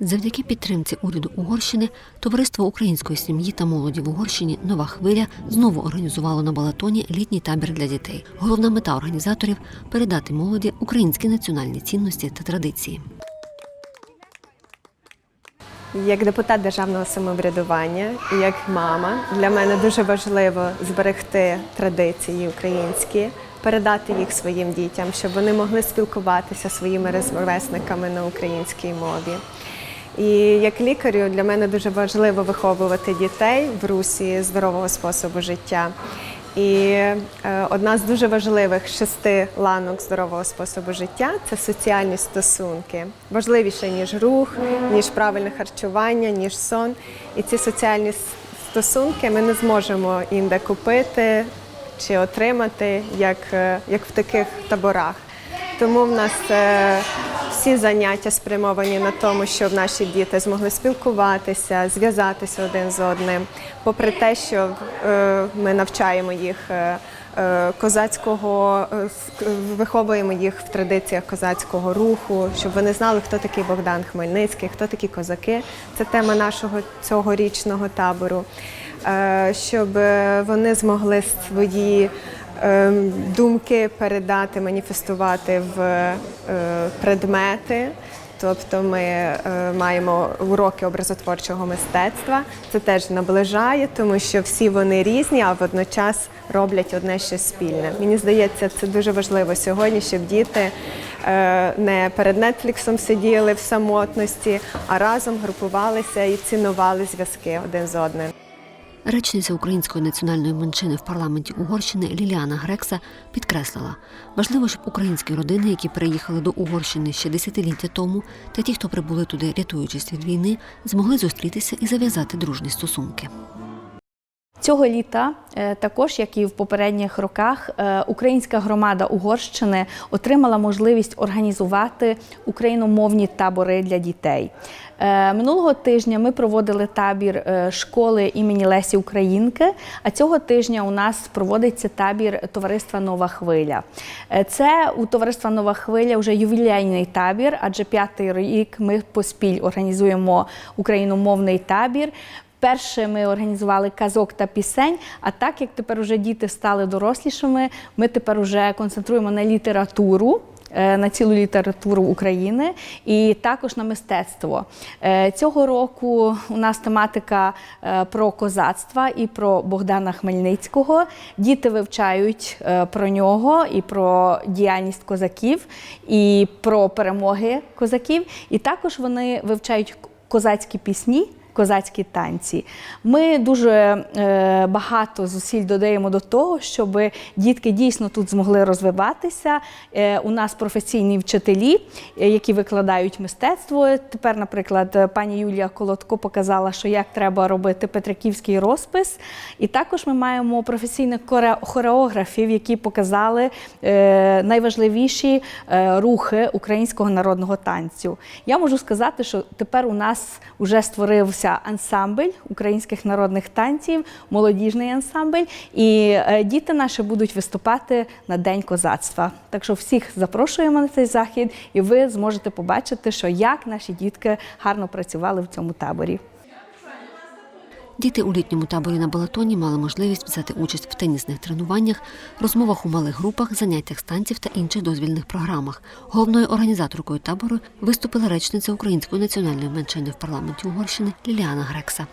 Завдяки підтримці уряду Угорщини товариство української сім'ї та молоді в Угорщині Нова хвиля знову організувало на Балатоні літній табір для дітей. Головна мета організаторів передати молоді українські національні цінності та традиції. Як депутат державного самоврядування як мама для мене дуже важливо зберегти традиції українські, передати їх своїм дітям, щоб вони могли спілкуватися своїми ровесниками на українській мові. І як лікарю для мене дуже важливо виховувати дітей в русі здорового способу життя. І е, одна з дуже важливих шести ланок здорового способу життя це соціальні стосунки. Важливіше, ніж рух, ніж правильне харчування, ніж сон. І ці соціальні стосунки ми не зможемо інде купити чи отримати, як, е, як в таких таборах. Тому в нас е, всі заняття спрямовані на тому, щоб наші діти змогли спілкуватися, зв'язатися один з одним. Попри те, що е, ми навчаємо їх е, е, козацького, виховуємо їх в традиціях козацького руху, щоб вони знали, хто такий Богдан Хмельницький, хто такі козаки. Це тема нашого цьогорічного табору. Щоб вони змогли свої думки передати, маніфестувати в е, предмети. Тобто ми е, маємо уроки образотворчого мистецтва. Це теж наближає, тому що всі вони різні, а водночас роблять одне щось спільне. Мені здається, це дуже важливо сьогодні, щоб діти е, не перед Нетфліксом сиділи в самотності, а разом групувалися і цінували зв'язки один з одним. Речниця української національної меншини в парламенті Угорщини Ліліана Грекса підкреслила, важливо, щоб українські родини, які переїхали до Угорщини ще десятиліття тому, та ті, хто прибули туди, рятуючись від війни, змогли зустрітися і зав'язати дружні стосунки. Цього літа, е, також як і в попередніх роках, е, українська громада Угорщини отримала можливість організувати україномовні табори для дітей. Е, Минулого тижня ми проводили табір школи імені Лесі Українки. А цього тижня у нас проводиться табір товариства Нова хвиля. Це у товариства Нова хвиля вже ювілейний табір, адже п'ятий рік ми поспіль організуємо україномовний табір. Перше ми організували казок та пісень. А так як тепер уже діти стали дорослішими, ми тепер уже концентруємо на літературу. е, На цілу літературу України і також на мистецтво. Е, Цього року у нас тематика е, про козацтва і про Богдана Хмельницького. Діти вивчають про нього і про діяльність козаків, і про перемоги козаків. І також вони вивчають козацькі пісні козацькі танці. Ми дуже е, багато зусиль додаємо до того, щоб дітки дійсно тут змогли розвиватися. Е, у нас професійні вчителі, е, які викладають мистецтво. Тепер, наприклад, пані Юлія Колодко показала, що як треба робити петриківський розпис. І також ми маємо професійних хореографів, які показали найважливіші рухи українського народного танцю. Я можу сказати, що тепер у нас вже створився ансамбль українських народних танців, молодіжний ансамбль, і е, діти наші будуть виступати на День козацтва. Так що всіх запрошуємо на цей захід, і ви зможете побачити, що як наші дітки гарно працювали в цьому таборі. Діти у літньому таборі на Балатоні мали можливість взяти участь в тенісних тренуваннях, розмовах у малих групах, заняттях станців та інших дозвільних програмах. Головною організаторкою табору виступила речниця української національної меншини в парламенті Угорщини Ліліана Грекса.